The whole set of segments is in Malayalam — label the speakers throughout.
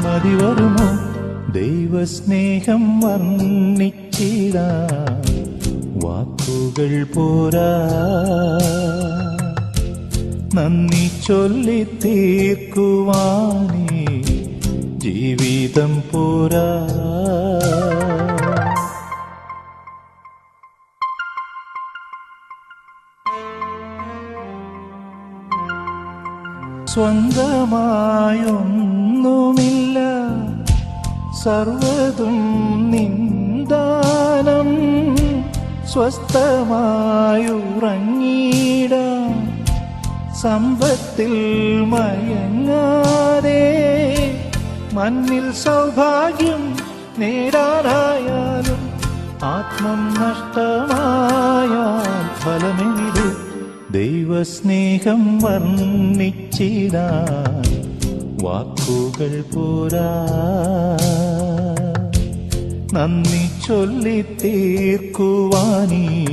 Speaker 1: മതി വരുമോ? ദൈവസ്നേഹം വർണിച്ചിട. വാക്കുകൾ പോരാ. നന്ദി ചൊല്ലി തീർക്കുവാനേ. ജീവിതം പോരാ. സ്വന്തമായൊന്നുമില്ല സർവതും നിന്ദാനം സ്വസ്ഥമായുറങ്ങിട സമ്പത്തിൽ മയങ്ങാതെ മണ്ണിൽ സൗഭാഗ്യം നേടാനായാലും ആത്മം നഷ്ടമായാൽ ഫലമെവിടെ ദൈവസ്നേഹം വർണിച്ചിടാൻ. വാക്കുകൾ പോരാ. നന്ദി ചൊല്ലി തീർക്കുവാനീ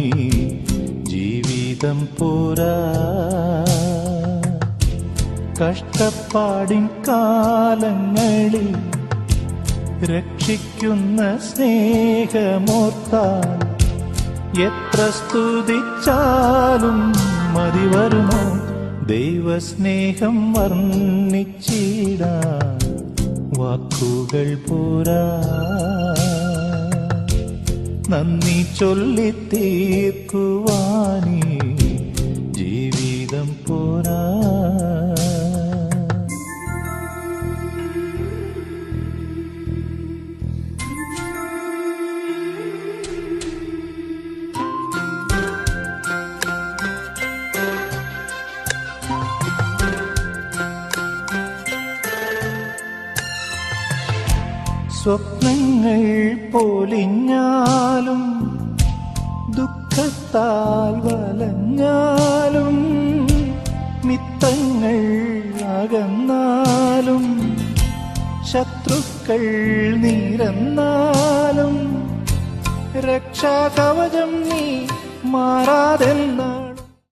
Speaker 1: ജീവിതം പോരാ. കഷ്ടപ്പാടിൻ കാലങ്ങളിൽ രക്ഷിക്കുന്ന സ്നേഹമോർത്താൽ എത്ര സ്തുതിച്ചാലും മതി വരുമോ? ദൈവസ്നേഹം വർണിച്ചിട വാക്കുകൾ പോരാ. നന്ദി ചൊല്ലി സ്വപ്നങ്ങൾ പൊലിഞ്ഞാലും ദുഃഖത്താൽ വലഞ്ഞാലും മിത്തങ്ങൾ അകന്നാലും ശത്രുക്കൾ നിരന്നാലും രക്ഷാകവചം നീ മാറാതെന്നാൾ